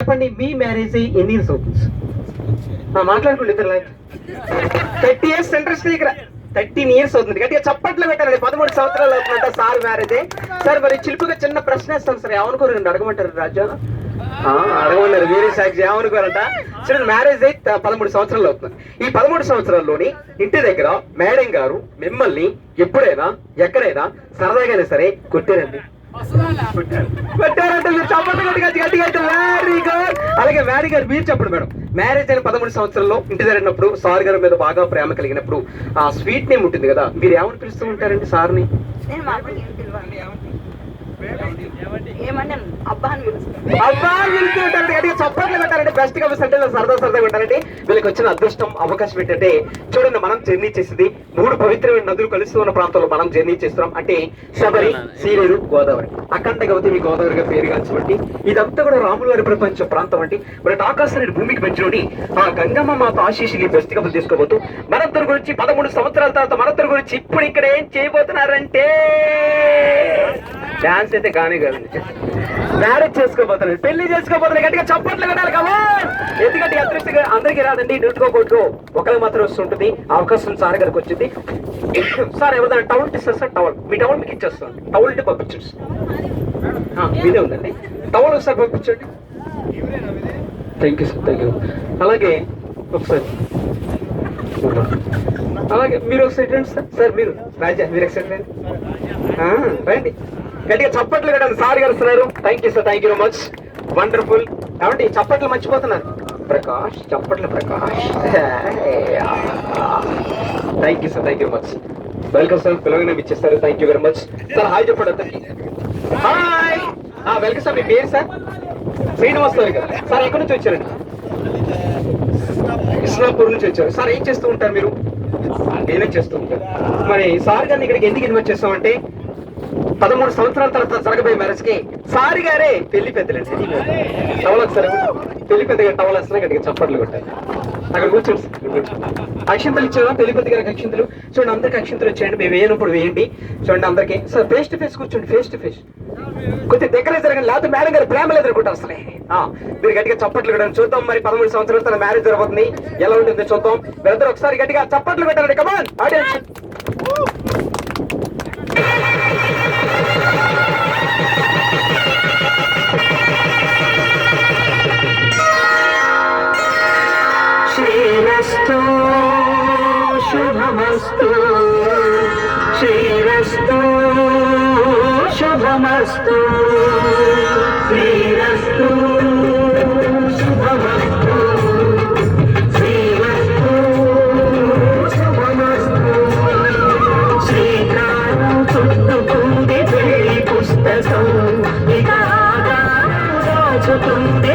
చెప్పండి మీ మ్యారేజ్ ఎన్ని ఇయర్స్ అవుతుంది? మాట్లాడుకోండి ఇద్దరు life thirty years centre speaker thirteen years అవుతుంది. గట్టిగా చప్పట్లు పెట్టాలండి పదమూడు సంవత్సరాలు అవుతుందంట సార్ మ్యారేజ్ సార్ మరి చిలుపుగా చిన్న ప్రశ్న వేస్తాను సార్. ఏమనుకోరండి అడగమంటారు రాజా అడగమన్నారు. వేరే సాక్షి ఏమనుకోరంట? చూడండి మ్యారేజ్ అయితే పదమూడు సంవత్సరాలు అవుతుంది. ఈ పదమూడు సంవత్సరాల్లోని ఇంటి దగ్గర మేడం గారు మిమ్మల్ని ఎప్పుడైనా ఎక్కడైనా సరదాగానే సరే కొట్టారండి. మీరు చప్పట్లు గట్టి వెరీ గుడ్ అలాగే మేడం గారు మీరు చెప్పండి మేడం. మ్యారేజ్ అయిన పదమూడు సంవత్సరాల్లో ఇంటి జరిగినప్పుడు సార్ గారి మీద బాగా ప్రేమ కలిగినప్పుడు ఆ స్వీట్ నేమ్ ఉంటుంది కదా మీరు ఏమని పిలుస్తూ ఉంటారండి సార్ని? అబ్బా అని పిలుస్తాను అబ్బా పిలుస్తూ ఉంటారండి గట్టిగా చప్పట్లు పెట్టారంటే బెస్ట్గా అంటే సరదా సరదాగా ఉంటారండి వీళ్ళకి వచ్చిన అదృష్టం అవకాశం ఏంటంటే చూడండి మనం జర్నీ చేసేది మూడు పవిత్రమైన నదులు కలుస్తూ ఉన్న ప్రాంతంలో మనం జర్నీ చేస్తున్నాం. అంటే శబరి సీలేరు గోదావరి. అఖండ గౌతమి గోదావరిగా పేరుగాంచబట్టి ఇదంతా కూడా రాముల వారి ప్రపంచ ప్రాంతం అంటే మరి ఆకాశాన్ని భూమికి పెంచుకొని ఆ గంగమ్మ మాత ఆశీస్సులు బెస్ట్ కబులు తీసుకోబోతూ మనందరి గురించి పదమూడు సంవత్సరాల తర్వాత మనందరి గురించి ఇప్పుడు ఇక్కడ ఏం చేయబోతున్నారంటే డాన్స్ అయితే కానీ కాదు. మ్యారేజ్ చేసుకోబోతున్నారు పెళ్ళి చేసుకోబోతున్నారు గట్టిగా చప్పట్లు కొట్టాలి కదా ఎందుకంటే అదృష్టంగా అందరికీ రాదండి. నూటుకోకూడదు ఒకరికి మాత్రం వస్తుంటుంది. అవకాశం సార్ గారికి వచ్చింది. సార్ ఎవరిదైనా టౌల్ ఇస్తారు సార్? మీ టౌల్ మీకు ఇచ్చేస్తాను. టౌల్ అంటే పంపించండి మీదే ఉందండి. టౌల్ ఒకసారి పంపించండి. Thank you sir thank you అలాగే ఒకసారి. అలాగే మీరు ఒకసారి రండి సార్. సార్ మీరు. రాజా మీరు ఒకసారి రండి. రండి. గట్టిగా చప్పట్లు కదా సార్ గారు thank you sir thank you much wonderful ఏమండి చప్పట్లు మర్చిపోతున్నారు? ప్రకాష్ చప్పట్లు Prakash. Thank you sir thank you much welcome sir పిలవగానే ఇచ్చేస్తారు. Thank you very much sir hi చెప్పండి అతనికి హాయ్ వెల్కమ్ సార్ మీ పేరు సార్ శ్రీనివాస్ సార్ గారు. సార్ ఎక్కడి నుంచి వచ్చారండి? ఇస్లాంపూర్ నుంచి వచ్చారు. సార్ ఏం చేస్తూ ఉంటారు మీరు? నేనే చేస్తూ ఉంటారు మరి సార్ గారిని ఇక్కడికి ఎందుకు ఇన్వైట్ చేస్తామంటే పదమూడు సంవత్సరాల తర్వాత జరగబోయే మ్యారేజ్కి సారి గారే పెళ్ళి పెద్దలండి టవల్ ఒకసారి పెళ్ళి పెద్దగా టవల్ వేస్తున్నా గట్టిగా చప్పట్లు కొట్టారు అక్కడ కూర్చోండి. అక్షింతలు ఇచ్చారా పెళ్ళి పెద్ద గారికి అక్షింతలు. చూడండి అందరికి అక్షింతలు వచ్చేయండి. మేము వేయనప్పుడు వేయండి. చూడండి అందరికి. సార్ ఫేస్ టు ఫేస్ కూర్చోండి ఫేస్ టు ఫేస్ కొద్దిగా దగ్గరే జరగండి. లేకపోతే మేడం గారు ప్రేమ లేదు అనుకుంటారు అసలే. మీరు గట్టిగా చప్పట్లు కొట్టండి. చూద్దాం మరి పదమూడు సంవత్సరాల తన మ్యారేజ్ జరుగుతుంది ఎలా ఉంటుంది చూద్దాం. మీరందరూ ఒకసారి గట్టిగా చప్పట్లు పెట్టండి కమాన్ ఆడియన్స్ శుభమస్తు శ్రీరస్తు శుభమస్తు శ్రీరస్తు శుభమస్తు. పుస్తకం ఇక రాజుకుంది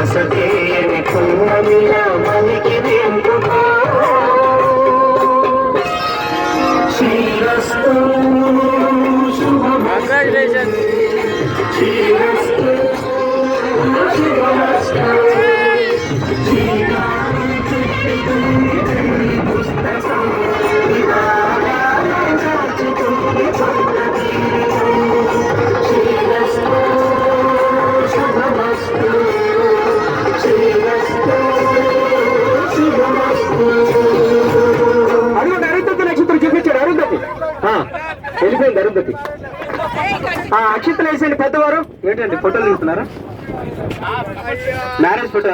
వసతే కుమ్మమిల వెళ్ళిపోయింది అరుంధతి ఆ అక్షింతలు వేసేయండి పెద్దవారు. ఏంటండి ఫోటోలు తీస్తున్నారా? Marriage photo